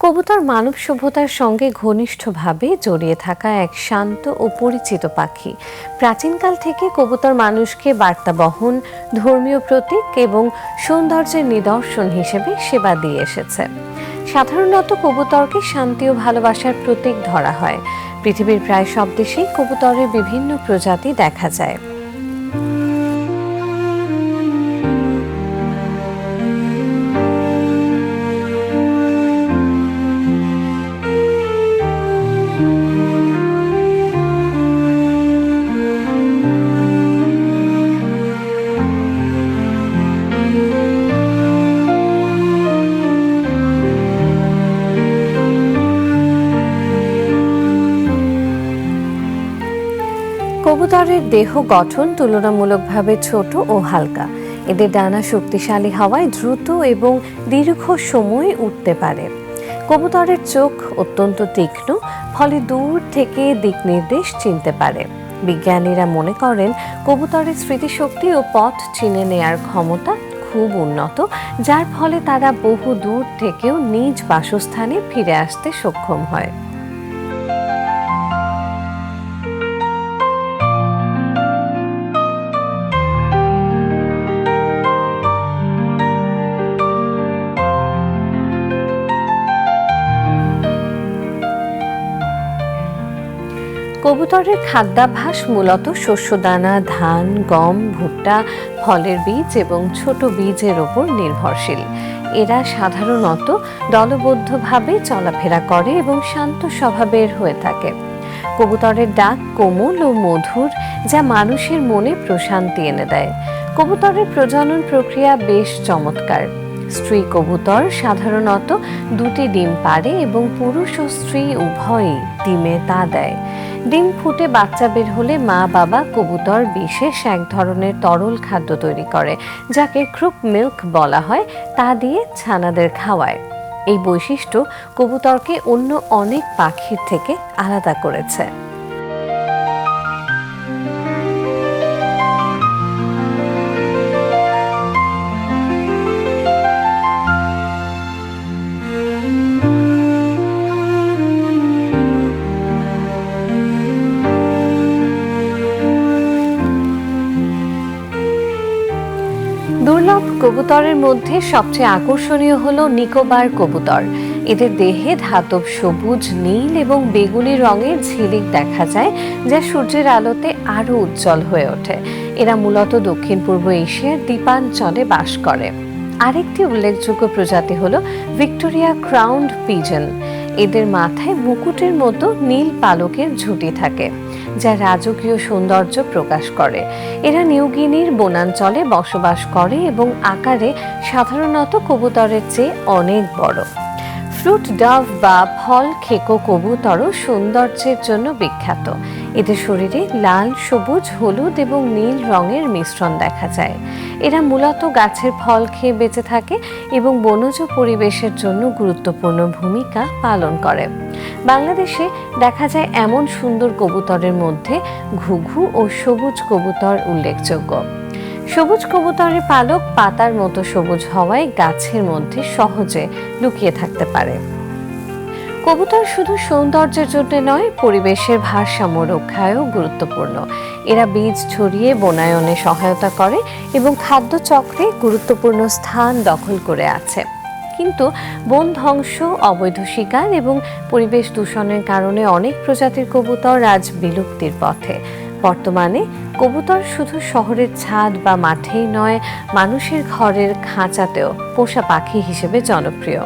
কবুতর মানব সভ্যতার সঙ্গে ঘনিষ্ঠভাবে জড়িয়ে থাকা এক শান্ত ও পরিচিত পাখি। প্রাচীনকাল থেকে কবুতর মানুষকে বার্তা বহন, ধর্মীয় প্রতীক এবং সৌন্দর্যের নিদর্শন হিসেবে সেবা দিয়ে এসেছে। সাধারণত কবুতরকে শান্তি ও ভালোবাসার প্রতীক ধরা হয়। পৃথিবীর প্রায় সব দেশেই কবুতরের বিভিন্ন প্রজাতি দেখা যায়। কবুতরের দেহ গঠন তুলনামূলকভাবে ছোট ও হালকা। এদের ডানা শক্তিশালী হওয়ায় দ্রুত এবং দীর্ঘ সময় উঠতে পারে। কবুতরের চোখ অত্যন্ত তীক্ষ্ণ ফলে দূর থেকে দিক নির্দেশ চিনতে পারে। বিজ্ঞানীরা মনে করেন, কবুতরের স্মৃতিশক্তি ও পথ চিনে নেয়ার ক্ষমতা খুব উন্নত, যার ফলে তারা বহু দূর থেকেও নিজ বাসস্থানে ফিরে আসতে সক্ষম হয়। কবুতরের খাদ্যাভ্যাস মূলত শস্যদানা, ধান, গম, ভুট্টা, ফলের বীজ এবং ছোট বীজের ওপর নির্ভরশীল। এরা সাধারণত দলবদ্ধভাবে চলাফেরা করে এবং শান্ত স্বভাবের হয়ে থাকে। কবুতরের ডাক কোমল ও মধুর, যা মানুষের মনে প্রশান্তি এনে দেয়। কবুতরের প্রজনন প্রক্রিয়া বেশ চমৎকার। স্ত্রী কবুতর সাধারণত দুটি ডিম পারে এবং পুরুষ ও স্ত্রী উভয়ই ডিমে তা দেয়। ডিম ফুটে বাচ্চা বের হলে মা, বাবা কবুতর বিশেষ এক ধরনের তরল খাদ্য তৈরি করে, যাকে ক্রুপ মিল্ক বলা হয়, তা দিয়ে ছানাদের খাওয়ায়। এই বৈশিষ্ট্য কবুতরকে অন্য অনেক পাখির থেকে আলাদা করেছে। দুর্লভ কবুতরের মধ্যে সবচেয়ে আকর্ষণীয় হলো নিকোবার কবুতর। এদের দেহে ধাতব সবুজ, নীল এবং বেগুনি রঙের ঝিলিক দেখা যায়, যা সূর্যের আলোতে আরও উজ্জ্বল হয়ে ওঠে। এরা মূলত দক্ষিণ পূর্ব এশিয়ার দ্বীপাঞ্চলে বাস করে। আরেকটি উল্লেখযোগ্য প্রজাতি হলো ভিক্টোরিয়া ক্রাউন্ড পিজন। এদের মাথায় মুকুটের মতো নীল পালকের ঝুঁটি থাকে। যা রাজকীয় সৌন্দর্য প্রকাশ করে। এরা নিউগিনির বনাঞ্চলে বসবাস করে এবং আকারে সাধারণত কবুতরের চেয়ে অনেক বড়। ফ্রুট ডাভ বা ফল খেকো কবুতরও সৌন্দর্যের জন্য বিখ্যাত। এদের শরীরে লাল, সবুজ, হলুদ এবং নীল রঙের মিশ্রণ দেখা যায়। এরা মূলত গাছের ফল খেয়ে বেঁচে থাকে এবং বনজ পরিবেশের জন্য গুরুত্বপূর্ণ ভূমিকা পালন করে। বাংলাদেশে দেখা যায় এমন সুন্দর কবুতরের মধ্যে ঘুঘু ও সবুজ কবুতর উল্লেখযোগ্য। সবুজ কবুতরের পালক পাতার মতো সবুজ হওয়ায় গাছের মধ্যে সহজে লুকিয়ে থাকতে পারে। কবুতর শুধু সৌন্দর্যের জন্য নয়, পরিবেশের ভারসাম্য রক্ষায়ও গুরুত্বপূর্ণ। এরা বীজ ছড়িয়ে বনায়নে সহায়তা করে এবং খাদ্য চক্রে গুরুত্বপূর্ণ স্থান দখল করে আছে। কিন্তু বন ধ্বংস, অবৈধ শিকার এবং পরিবেশ দূষণের কারণে অনেক প্রজাতির কবুতর আজ বিলুপ্তির পথে। বর্তমানে কবুতর শুধু শহরের ছাদ বা মাঠেই নয়, মানুষের ঘরের খাঁচাতেও পোষা পাখি হিসেবে জনপ্রিয়।